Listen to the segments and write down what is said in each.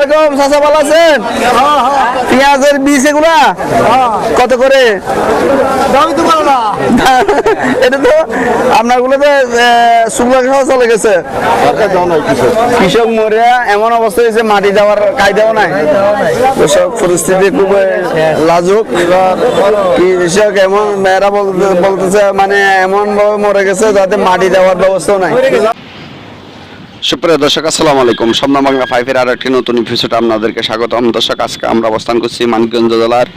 আলাইকুম চাচা ভালো আছেন? পেঁয়াজের বীজ এগুলা? কত করে? দামি তো ভালো না। এটা তো আপনার গুলোতে শুক্লা খাওয়া চলে গেছে। কৃষক মরে এমন অবস্থা হয়েছে মাটি দেওয়ার কায়দাও নাই। কৃষক পরিস্থিতি খুব লাজুক। কৃষক এমন মেয়েরা বলতেছে মানে এমন ভাবে মরে গেছে যাতে মাটি দেওয়ার ব্যবস্থাও নাই। সুপ্রিয় দর্শক, আসসালামু আলাইকুম। স্বপ্ন বাংলা ফাইভের আর একটি নতুন এপিসোড আপনাদেরকে স্বাগতম। দর্শক, আজকে আমরা অবস্থান করছি মানিকগঞ্জ জেলার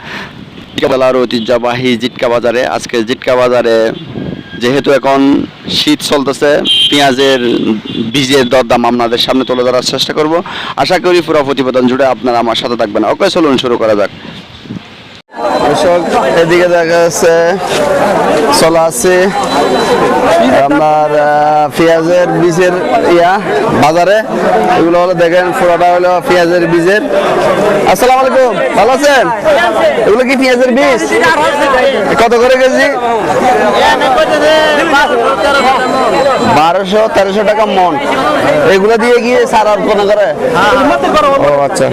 জেলার ঐতিহ্যবাহী জিটকা বাজারে আজকে জিটকা বাজারে যেহেতু এখন শীত চলতেছে, পেঁয়াজের বীজের দরদাম আপনাদের সামনে তুলে ধরার চেষ্টা করব। আশা করি পুরো প্রতিবেদন জুড়ে আপনারা আমার সাথে থাকবেন। ওকে, চলুন শুরু করা যাক। দর্শক এদিকে দেখা যাচ্ছে চলা আছে আপনার পেঁয়াজের বীজের ইয়া বাজারে। এগুলো হলো দেখেন পুরোটা হলো পেঁয়াজের বীজের। আসসালামু আলাইকুম ভালো আছেন? এগুলো কি পেঁয়াজের বীজ? কত করে কেজি? বারোশো তেরোশো টাকা মন। এগুলো দিয়ে গিয়ে সার অর্পণ করে? ও আচ্ছা।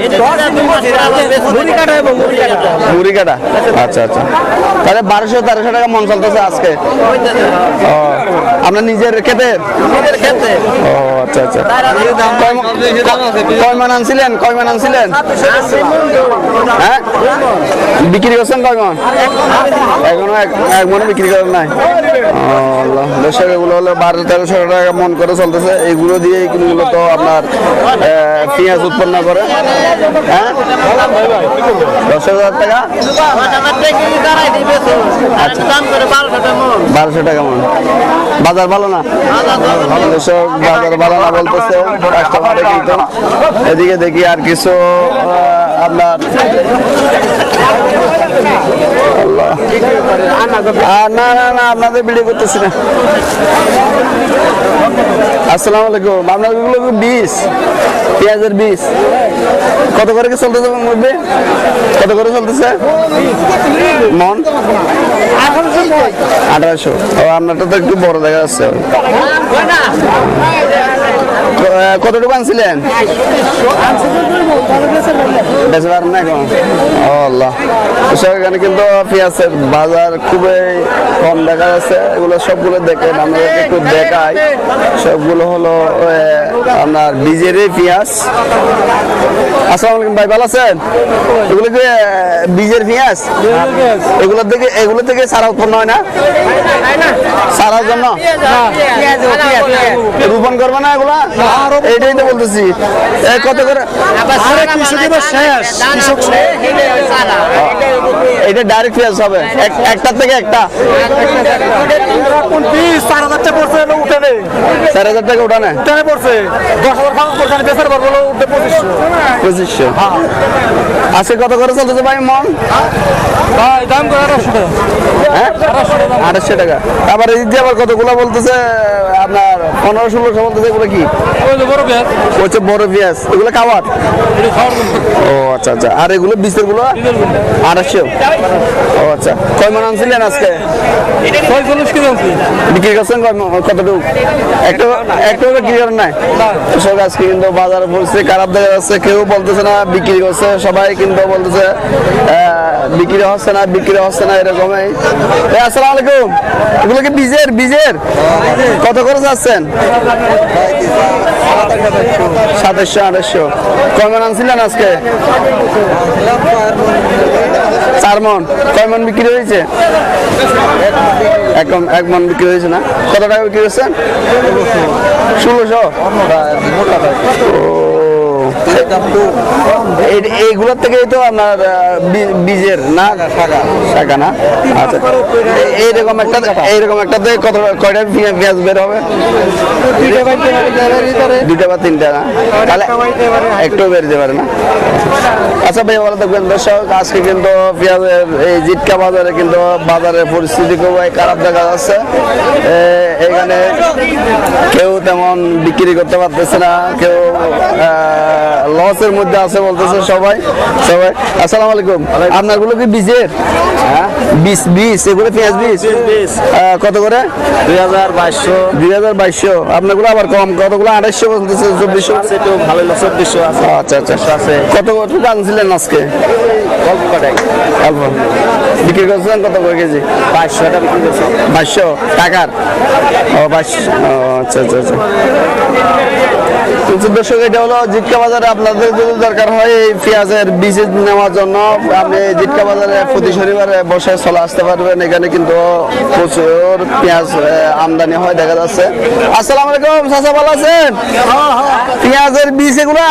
মুড়ি কাটা। আচ্ছা আচ্ছা। তাহলে বারোশো তেরোশো টাকা মন চলতেছে আজকে। ও আপনার নিজের ক্ষেতের ও আচ্ছা আচ্ছা। কয় মান আনছিলেন? কয় মান আনছিলেন? হ্যাঁ? বিক্রি করছেন কয় মান? এখনও এক মনে বিক্রি করেন নাই। আল্লাহ দর্শক এগুলো হলো বারো তেরোশো টাকা মন করে চলতেছে। এগুলো দিয়ে মূলত আপনার পেঁয়াজ উৎপন্ন করে। হ্যাঁ? দশ হাজার টাকা? বারোশো টাকা মন। বাজার ভালো না? বাজার ভালো না। বলতেছে। কাস্টমারে কিন্তু এদিকে দেখি আর কিছু আপনার। না না না আপনাদের ভিডিও করতেছি না। আসসালামু আলাইকুম। আপনার এগুলো বিশ পেঁয়াজের বীজ কত করে কি চলতেছে মধ্যে? কত করে চলতেছে? মন? আঠারোশো। আপনারটা তো একটু বড় দেখা যাচ্ছে। কতটুকু আনছিলেন? না এখন? আল্লাহ। এখানে কিন্তু পেঁয়াজের বাজার খুবই কম দেখা যাচ্ছে। এগুলো সবগুলো দেখেন আমাদেরকে একটু দেখাই। সবগুলো হলো আপনার বীজেরই পেঁয়াজ। আসসালামু আলাইকুম ভাই ভালো আছেন? এগুলো কি বীজের পেঁয়াজ? এগুলো থেকে এগুলো থেকে সারা উৎপন্ন হয় না? সারার জন্য? রোপণ করবে না এগুলা? এইটাই তো বলতেছি। কত করে? এটা ডাইরেক্ট পেঁয়াজ হবে। থেকে একটা। চার হাজার টাকা উঠানে? পঁচিশশো। আজকে কত করে চলতেছে ভাই মন? হ্যাঁ? আঠাশশো টাকা আবার এই যে আবার কতগুলো বলতেছে আপনার পনেরো ষোলোশো বলতেছে এগুলো কি? হচ্ছে বড় পেঁয়াজ। এগুলো খাওয়ার ও আচ্ছা আচ্ছা। আর এগুলো গুলো? আঠাশশো ও আচ্ছা। কয় মান আনছিলেন আজকে? বিক্রি করছেন কতটুকু একটু একটু বিক্রি করেন নাই? কৃষক আজকে কিন্তু বাজার পরিস্থিতি খারাপ দেখা যাচ্ছে কেউ বলতেছে না বিক্রি করছে সবাই কিন্তু বলতেছে বিক্রি হচ্ছে না, বিক্রি হচ্ছে না এরকমই আসসালামু আলাইকুম। এগুলো কি বীজের বীজের? কত করে যাচ্ছেন? সাতাশশো কয় মন আনছিলেন আজকে? চার মন। কয় মন বিক্রি হয়েছে? এক এক মন বিক্রি হয়েছে না? কত টাকা বিক্রি হয়েছে ষোলোশো। ও এইগুলোর থেকেই তো আপনার বীজের না শাখা না। আচ্ছা এইরকম একটা এইরকম একটা থেকে কত কয়টা পেঁয়াজ বের হবে? দুইটা বা তিনটা না? তাহলে একটু বেরোতে পারে না? আচ্ছা ভাই ভালো থাকবেন। দর্শক আজকে কিন্তু পেঁয়াজের এই জিটকা বাজারে কিন্তু বাজারের পরিস্থিতি খুবই খারাপ দেখা যাচ্ছে। এখানে কেউ তেমন বিক্রি করতে পারতেছে না কেউ লসের মধ্যে আছে বলতেছে সবাই সবাই। আসসালামু আলাইকুম। আপনারগুলো কি বীজের? বিশ বিশ এগুলো পেঁয়াজ বিশ কত করে? দুই হাজার বাইশশো। দুই হাজার বাইশশো। আপনারগুলো আবার কম কতগুলো? আড়াইশো বলতেছে চব্বিশশো? আছে একটু ভালো চব্বিশশো আছে। আচ্ছা আচ্ছা। আছে। কত কত আনছিলেন আজকে? অল্প কটাই। অল্প। বিক্রি করছিলেন কত করে কেজি? বাইশশোটা বিক্রি করছে। বাইশশো টাকার? ও বাইশশো আচ্ছা আচ্ছা আচ্ছা। দর্শক এটা হলো জিটকা বাজারে আপনাদের যদি দরকার হয় এই পেঁয়াজের বীজ নেওয়ার জন্য আপনি জিটকা বাজারে প্রতি শনিবারে বসে চলে আসতে পারবেন। এখানে কিন্তু প্রচুর পেঁয়াজ আমদানি হয় দেখা যাচ্ছে। আসসালামু আলাইকুম চাচা ভালো আছেন? পেঁয়াজের বীজ এগুলা?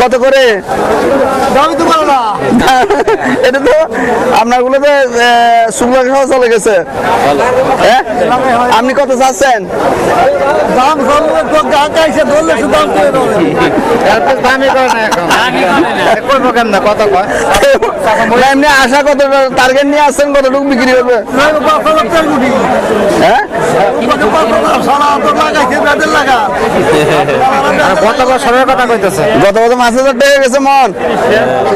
কত করে? তো বলো না। এটা তো আপনারগুলো তো শুকনো খাওয়া চলে গেছে। হ্যাঁ? আপনি কত চাচ্ছেন? দাম সব ধরলে শুধু দাম করে দেবে দামি করে না এখন করব কেন না কত কয় না, এমনি আশা কত টার্গেট নিয়ে আসছেন কতটুকু বিক্রি হবে হ্যাঁ কথা কইতেছে গত বছর হাজার টাকা গেছে মন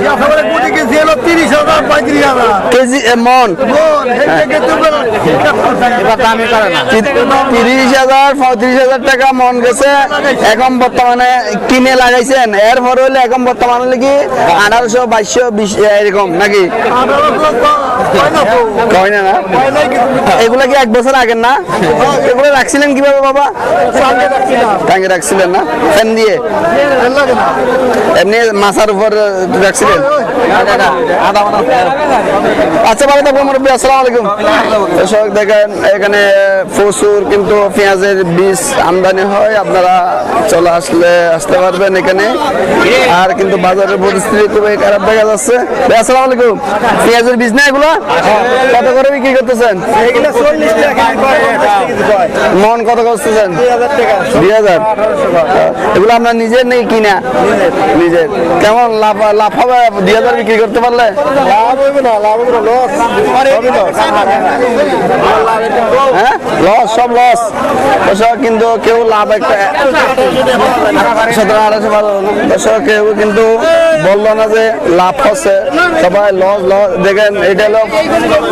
একেবারে গুটি কিনছি হলো তিরিশ হাজার পঁয়ত্রিশ হাজার কেজি মন তিরিশ হাজার পঁয়ত্রিশ হাজার টাকা মন গেছে এখন বর্তমানে কিনে লাগাইছেন? এরপর হইলে এখন বর্তমানে হলে কি আঠারোশো, বাইশশো, বিশ এরকম নাকি? এগুলা কি এক বছর আগের না? এগুলো রাখছিলেন কীভাবে বাবা? টাঙ্গে রাখছিলেন না? ফ্যান দিয়ে? এমনি মাথার উপর রাখছিলেন? আচ্ছা ভালো থাকব মুরব্বী, আসসালামু আলাইকুম। দর্শক, দেখেন, এখানে প্রচুর কিন্তু পেঁয়াজের বীজ আমদানি হয়। আপনারা চলে আসলে আসতে পারবেন এখানে। আর কিন্তু বাজারের পরিস্থিতি খুবই খারাপ দেখা যাচ্ছে। আসসালামু আলাইকুম। পেঁয়াজের বীজ না এগুলো? কত করে বিক্রি করতেছেন? মন কত করতেছেন? দুই হাজার এগুলো আপনার নিজের নেই কিনা? নিজের। কেমন লাভ লাভ হবে? দুই হাজার বিক্রি করতে পারলে? লাভ হইবে না লাভ হইবে না লস। লস। হ্যাঁ? লস সব লস। দর্শক কিন্তু কেউ লাভ একটা সতেরো দর্শক কেউ কিন্তু বলল না যে লাভ হচ্ছে। সবাই লস লস, দেখেন, এটা হলো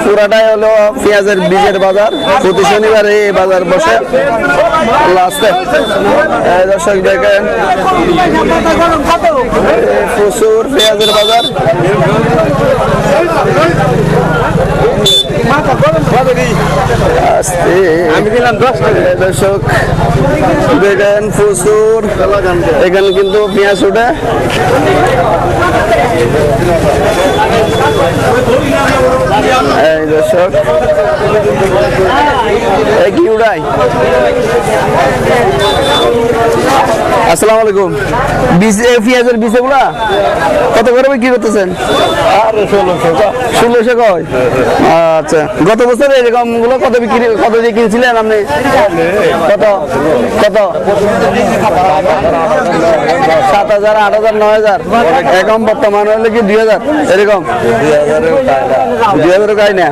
পুরাটাই হলো পেঁয়াজের বীজের বাজার। প্রতি শনিবার এই বাজার বসে। আসতে দর্শক দেখেন, প্রচুর পেঁয়াজের বাজার। আস্তে আমি দিলাম দর্শক দেখেন প্রচুর। এখানে কিন্তু পেঁয়াজ উঠে এই দর্শক কি উড়াই? আসসালামু আলাইকুম। বীজ পেঁয়াজের বীজ কত করে করতেছেন? কয়? আচ্ছা গত বছর এরকমগুলো কত বিক্রি, কত দিয়ে কিনছিলেন আপনি? কত কত? সাত হাজার, আট হাজার, নয় হাজার। এখন বর্তমান হলে কি দুই হাজার? এরকম? দুই হাজার কাই না?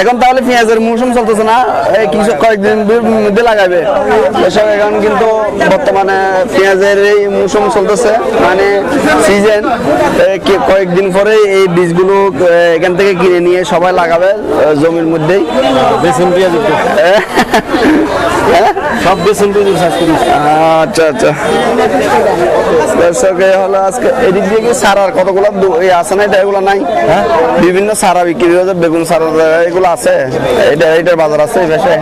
এখন তাহলে পেঁয়াজের মৌসুম চলতেছে না? এই কিছু কয়েকদিন মধ্যে লাগাবে এখন কিন্তু বর্তমানে পেঁয়াজের এই মৌসুম চলতেছে। মানে সিজন কয়েকদিন পরে এই বীজগুলো এখান থেকে কিনে নিয়ে সবাই লাগাবে জমির মধ্যেই। বেসন পেঁয়াজ হ্যাঁ? সব বেসন পেঁয়াজ আচ্ছা আচ্ছা। দর্শক হলো আজকে এদিক দিয়ে কি সারার কতগুলো এই আছে না এটা? এগুলো নাই? বিভিন্ন সারা বিক্রি হচ্ছে বেগুন সারা এগুলো আছে। এটা এটার বাজার আছে এই পাশে।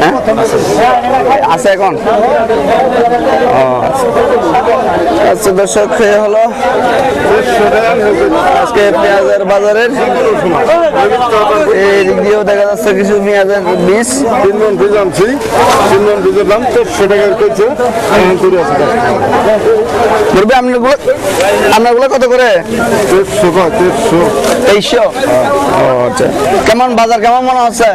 হ্যাঁ? আছে এখন? আচ্ছা দর্শক হলো আজকে পেঁয়াজের বাজারের দিয়েও দেখা যাচ্ছে কিছু পেঁয়াজের বীজ। তিন মন বীজ আনছি। তিন মন বীজের দাম চারশো টাকার করছে বলবে আপনারগুলো আপনারগুলো কত করে? তেইশশো? আচ্ছা। কেমন বাজার কেমন মনে হচ্ছে?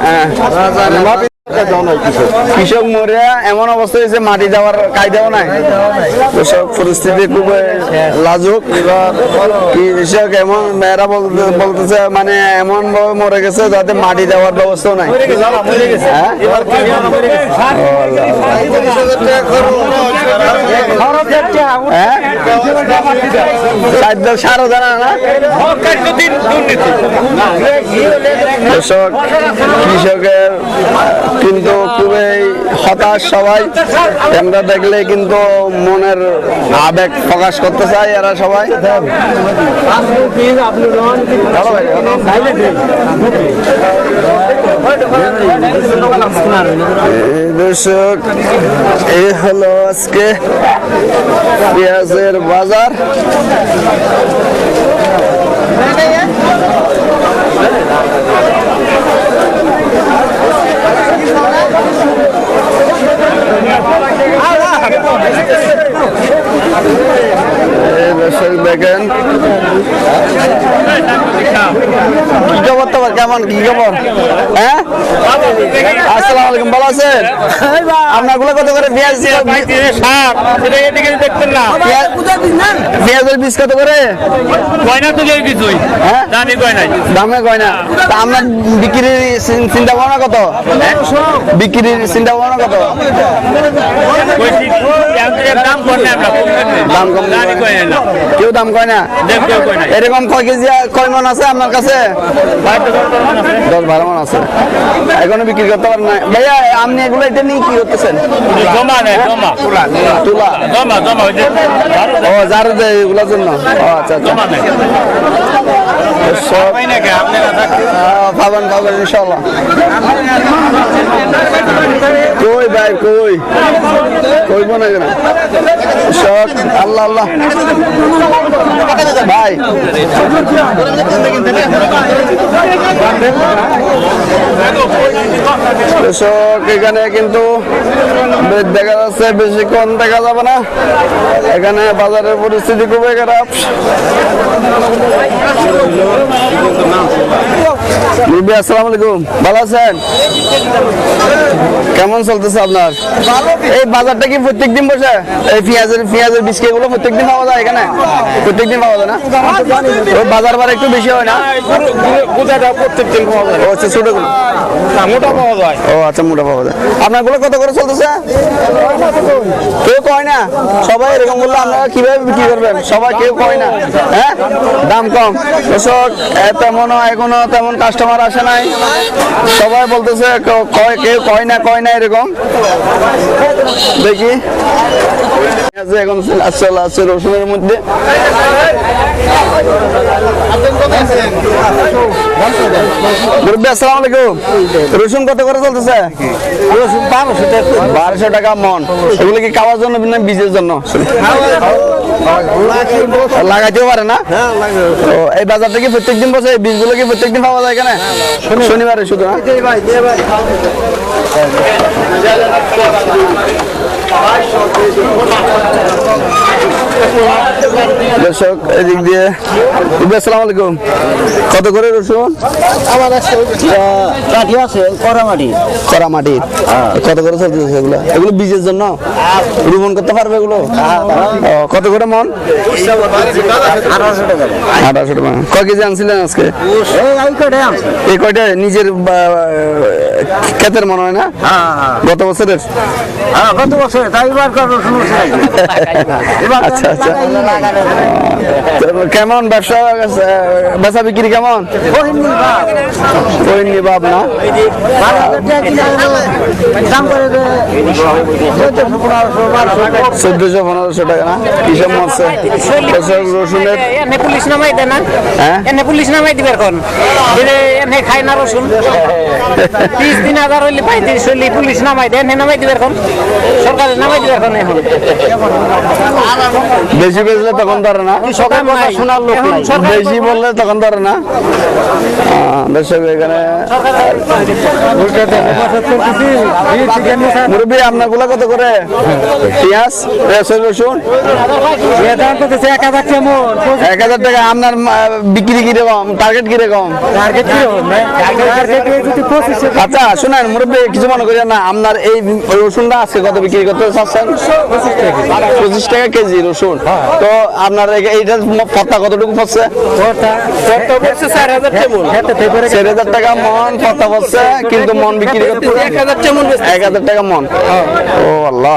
嗯没毛 কৃষক মইরা হ্যাঁ কৃষক মরে এমন অবস্থা হয়েছে মাটি দেওয়ার কায়দাও নাই। কৃষক পরিস্থিতি খুব লাজুক। কৃষক এমন মেয়েরা বলতেছে মানে এমন ভাবে মরে গেছে যাতে মাটি দেওয়ার ব্যবস্থাও নাই। হ্যাঁ? হ্যাঁ? খাদ্য সারও জানা না? কৃষক কৃষকের কিন্তু খুবই হতাশ সবাই। আমরা দেখলে কিন্তু মনের আবেগ প্রকাশ করতে চায় এরা সবাই। দর্শক এই হলো আজকে পেঁয়াজের বাজার। দর্শক দেখেন। কি খবর তোমার কেমন? কি খবর হ্যাঁ? আসসালামু আলাইকুম ভালো আছেন? আপনারগুলো কত করে পেঁয়াজ পেঁয়াজ- পেঁয়াজের বীজ কত করে? হ্যাঁ? দামে কয় না তা আপনার বিক্রির চিন- চিন্তা ভাবনা কত? বিক্রির চিন্তা ভাবনা কত? দাম কম কেউ দাম কয় না? এরকম কয় কেজি কয় মন আছে আপনার কাছে? দশ বারো মন আছে। এখনও বিক্রি করতে পারেন না ভাইয়া আপনি এগুলো এটা নিয়ে কি করতেছেন? তুলা ও যার এগুলোর জন্য? আচ্ছা আচ্ছা। আহ, পাবেন পাবেন ইনশাল্লাহ কই ভাই কই? কইব না। কেন সব আল্লাহ আল্লাহ। ভাই। কৃষক এখানে কিন্তু দেখা যাচ্ছে বেশিক্ষণ দেখা যাবে না। এখানে বাজারের পরিস্থিতি খুবই খারাপ। আসসালামু আলাইকুম। ভালো আছেন? কেমন চলতেছে আপনার? এই বাজারটা কি প্রত্যেক দিন বসে? এই পেঁয়াজের পেঁয়াজের বিস্কে গুলো প্রত্যেক দিন পাওয়া যায় এখানে? প্রত্যেক দিন পাওয়া যায় না? ওই বাজার বার একটু বেশি হয় না? প্রত্যেক দিন পাওয়া যায় ও আচ্ছা ছোটগুলো। মোটা পাওয়া যায় ও আচ্ছা মোটা পাওয়া যায়। আপনারগুলো কত করে চলতেছে? কেউ কয় না? সবাই এরকম বললে আপনারা কীভাবে বিক্রি করবেন? সবাই কেউ কয় না? হ্যাঁ? দাম কম। কৃষক এ, তেমন এখনও তেমন কাস্টমার আসে নাই। সবাই বলতেছে কেউ কয় না কয় না এরকম। দেখি। এখন আছে রসুনের মধ্যে। রসুন কত করে চলতেছে? রসুন বারোশো টাকা মন। এগুলো কি খাওয়ার জন্য বীজের জন্য? লাগাইতেও পারে না? ও এই বাজারটা কি প্রত্যেক দিন বসে বীজগুলো কি প্রত্যেক দিন পাওয়া যায় এখানে শনিবারে। শুধু না দর্শক এদিক দিয়ে। আসসালামু আলাইকুম। কত করে রসুন? আমার কাঠি আছে করামাটি করা মাটির কত করে চলতেছে এগুলো? এগুলো বীজের জন্য? রোপণ করতে পারবে এগুলো? কত করে মন? আঠারোশো টাকা। আঠারোশো টাকা। কয় কেজি আনছিলেন আজকে? এই কয়টা নিজের ক্ষেতের মনে হয় না? হ্যাঁ হ্যাঁ। গত বছরের? হ্যাঁ কত বছর। আচ্ছা আচ্ছা। কেমন ব্যবসা বেচা বিক্রি কেমন? ওই নিবাব না? দাম করে দে। চোদ্দশো পনেরোশো টাকা। না? কিসব কৃষক রসুনের? এনে পুলিশ নামাই দেয় না। হ্যাঁ? এনে পুলিশ নামাই দিবে এখন। এনে খাই না রসুন। তিরিশ তিন হাজার হইলে পঁয়ত্রিশ হইলে পুলিশ নামাই দেয় এনে নামাই দিবে এখন। সরকার বেশি বেচলে তখন ধরে না। শোনার লোক বেশি বললে তখন ধরে না। দর্শক এখানে। মুরব্বী আপনারগুলা কত করে? পেঁয়াজ রসুন রসুন? এক হাজার কেমন এক হাজার টাকা। আপনার বিক্রি কীরকম? টার্গেট কীরকম? টার্গেট আচ্ছা শুনেন মুরব্বী কিছু মনে করেন না। আপনার এই রসুনটা আজকে কত বিক্রি চাচ্ছেন পঁচিশ টাকা কেজি রসুন। তো আপনার এই- এইটার পত্তা কতটুকু পড়ছে? চার হাজার টাকা মন পত্তা পড়ছে কিন্তু মন বিক্রি করতে এক হাজার টাকা মন। ও আল্লাহ।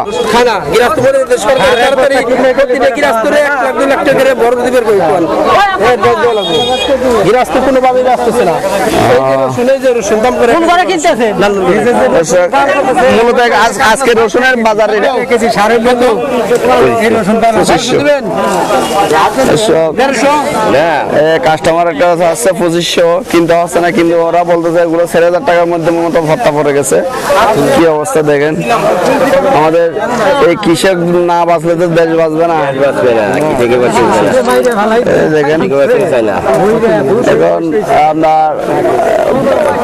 গিরাস্ত কোন ভাবে আসতেছে না। শুনে যে রসুন দাম করে মূলত আজকে রসুনের বাজার কেজি এই কাস্টমার একটা আছে পঁচিশশো। কিনতে হচ্ছে না কিন্তু ওরা বলতেছে এগুলো চার হাজার টাকার মধ্যে মতো ভত্তা পড়ে গেছে। কি অবস্থা দেখেন? আমাদের এই কৃষক না বাঁচলে তো দেশ বাঁচবে না। দেখেন এখন আপনার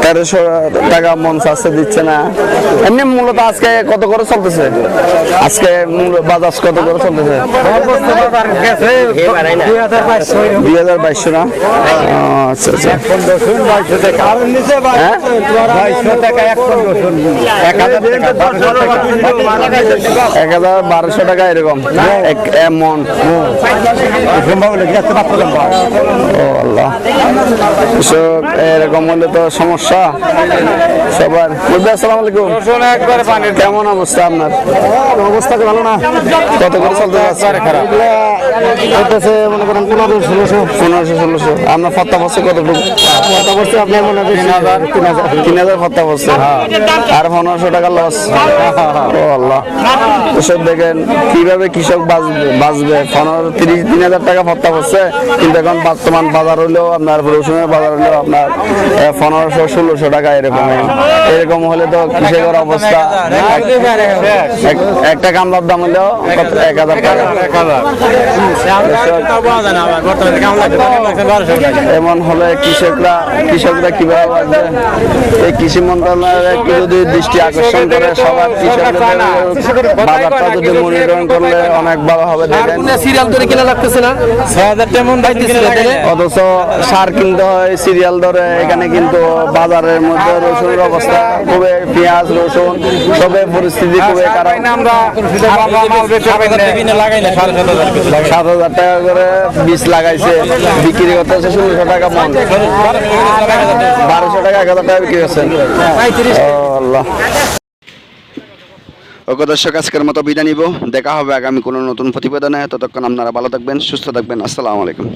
তেরোশো টাকা মন চাষে দিচ্ছে না। এমনি মূলত আজকে কত করে চলতেছে? আজকে মূল বাজার কত করে চলতেছে? দুই হাজার বাইশশো না? আচ্ছা আচ্ছা? এক হাজার বারোশো টাকা এরকম ও আল্লাহ। এরকম হলে তো সমস্যা সবার। আসসালামু আলাইকুম। একবারে কেমন অবস্থা আপনার? অবস্থা ভালো না। কত করে চলতে যাচ্ছে? হইতেছে মনে করেন পনেরো ষোলোশো। পনেরোশো ষোলোশো। আপনার ফত্তা পড়ছে কতটুকু কথা বলছে আপনার মনে হয় তিন হাজার তিন হাজার। তিন হাজার ফত্তা পড়ছে। আর পনেরোশো টাকা লস ও আল্লাহ। এসব দেখেন কীভাবে কৃষক বাঁচবে বাঁচবে? পনেরো তিরিশ তিন হাজার টাকা ফত্তা পড়ছে। কিন্তু এখন বর্তমান বাজার হলেও আপনার রসুনের বাজার হলেও আপনার পনেরোশো ষোলোশো টাকা এরকম। এরকম হলে তো কৃষকের অবস্থা এক- একটা কামলার দাম হলেও এক হাজার টাকা। এমন হলে কৃষকরা কৃষকরা কীভাবে বাঁচবে এই কৃষি মন্ত্রণালয়ের একটু যদি দৃষ্টি আকর্ষণ করে সবার কৃষকদের বাজারটা যদি মনিটরিং করলে অনেক ভালো হবে দেখেন। সিরিয়াল ধরে কিনা লাগতেছে না? ছয় হাজার তেমন অথচ সার কিনতে হয় সিরিয়াল ধরে এখানে কিন্তু বাজারের মধ্যে রসুনের অবস্থা খুবই পেঁয়াজ রসুন সবে পরিস্থিতি খুবই খারাপ। বারোশো টাকা এক হাজার টাকা বিক্রি করছেন দর্শক, আজকের মতো বিদায় নিব। দেখা হবে আগামী কোনো নতুন প্রতিবেদনে। ততক্ষণ আপনারা ভালো থাকবেন, সুস্থ থাকবেন। আসসালামু আলাইকুম।